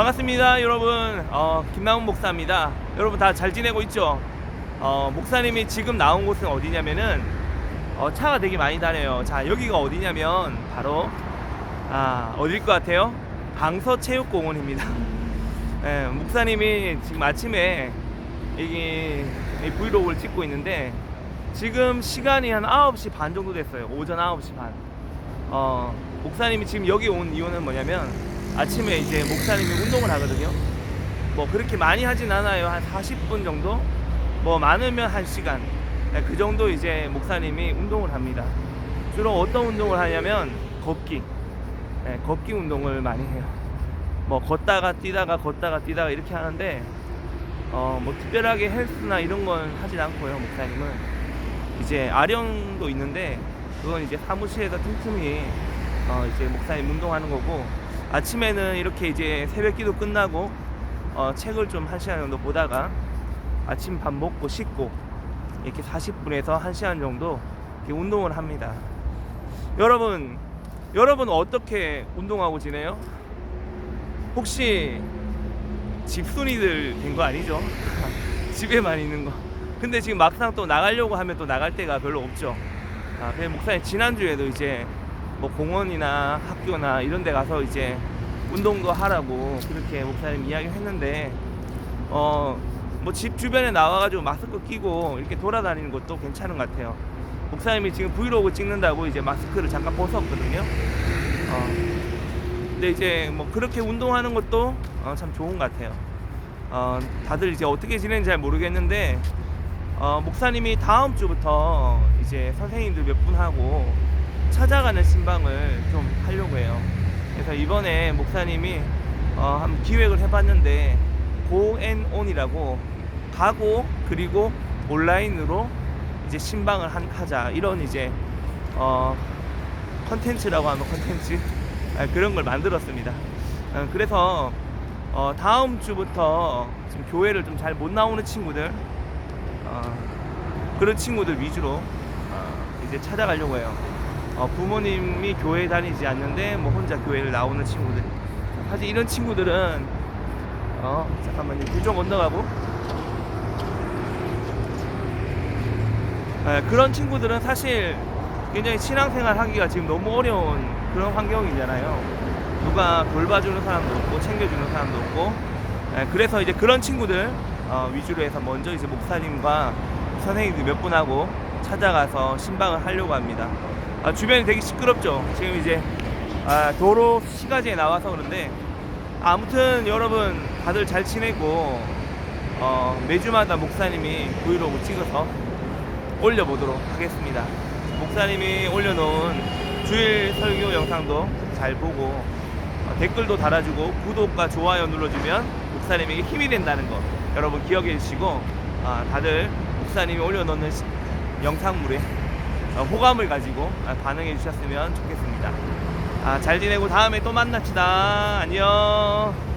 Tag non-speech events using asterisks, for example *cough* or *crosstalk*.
반갑습니다, 여러분. 어, 김나훈 목사입니다. 여러분 다 잘 지내고 있죠? 어, 목사님이 지금 나온 곳은 어디냐면은 어, 차가 되게 많이 다녀요. 자, 여기가 어디냐면 바로 아, 어딜 것 같아요? 방서체육공원입니다. *laughs* 예, 목사님이 지금 아침에 여기 이 브이로그를 찍고 있는데 지금 시간이 한 9시 반 정도 됐어요. 오전 9시 반. 어, 목사님이 지금 여기 온 이유는 뭐냐면 아침에 이제 목사님이 운동을 하거든요. 뭐 그렇게 많이 하진 않아요. 한 40분 정도? 뭐 많으면 1시간. 네, 그 정도 이제 목사님이 운동을 합니다. 주로 어떤 운동을 하냐면 걷기. 네, 걷기 운동을 많이 해요. 뭐 걷다가 뛰다가 걷다가 뛰다가 이렇게 하는데 어, 뭐 특별하게 헬스나 이런 건 하진 않고요. 목사님은 이제 아령도 있는데 그건 이제 사무실에서 틈틈이 어, 이제 목사님 운동하는 거고 아침에는 이렇게 이제 새벽 기도 끝나고 어, 책을 좀 한 시간 정도 보다가 아침 밥 먹고 씻고 이렇게 40분에서 1시간 정도 이렇게 운동을 합니다. 여러분, 여러분 어떻게 운동하고 지내요? 혹시 집순이들 된 거 아니죠? *laughs* 집에만 있는 거. 근데 지금 막상 또 나가려고 하면 또 나갈 데가 별로 없죠. 아, 목사님 지난주에도 이제 뭐 공원이나 학교나 이런 데 가서 이제 운동도 하라고 그렇게 목사님 이야기를 했는데 어 뭐 집 주변에 나와가지고 마스크 끼고 이렇게 돌아다니는 것도 괜찮은 것 같아요. 목사님이 지금 브이로그 찍는다고 이제 마스크를 잠깐 벗었거든요. 어, 근데 이제 뭐 그렇게 운동하는 것도 어, 참 좋은 것 같아요. 어, 다들 이제 어떻게 지내는지 잘 모르겠는데 어, 목사님이 다음 주부터 이제 선생님들 몇 분 하고 찾아가는 신방을 좀 하려고 해요. 그래서 이번에 목사님이 어, 한 기획을 해봤는데 고앤온이라고 가고 그리고 온라인으로 이제 신방을 한, 하자 이런 이제 어, 컨텐츠라고 하면 컨텐츠 아, 그런 걸 만들었습니다. 어, 그래서 어, 다음 주부터 지금 교회를 좀 잘 못 나오는 친구들 어, 그런 친구들 위주로 어, 이제 찾아가려고 해요. 어, 부모님이 교회 다니지 않는데 뭐 혼자 교회를 나오는 친구들. 사실 이런 친구들은 어 잠깐만요 길좀 건너가고 예, 그런 친구들은 사실 굉장히 신앙생활 하기가 지금 너무 어려운 그런 환경이잖아요. 누가 돌봐주는 사람도 없고 챙겨주는 사람도 없고 예, 그래서 이제 그런 친구들 어, 위주로 해서 먼저 이제 목사님과 선생님들 몇 분하고 찾아가서 신방을 하려고 합니다. 아, 주변이 되게 시끄럽죠. 지금 이제 아, 도로 시가지에 나와서 그런데 아무튼 여러분 다들 잘 지내고 어, 매주마다 목사님이 브이로그 찍어서 올려보도록 하겠습니다. 목사님이 올려놓은 주일 설교 영상도 잘 보고 어, 댓글도 달아주고 구독과 좋아요 눌러주면 목사님에게 힘이 된다는 거 여러분 기억해 주시고 아, 다들 목사님이 올려놓는 시- 영상물에 어, 호감을 가지고 아, 반응해 주셨으면 좋겠습니다. 아, 잘 지내고 다음에 또 만납시다. 안녕.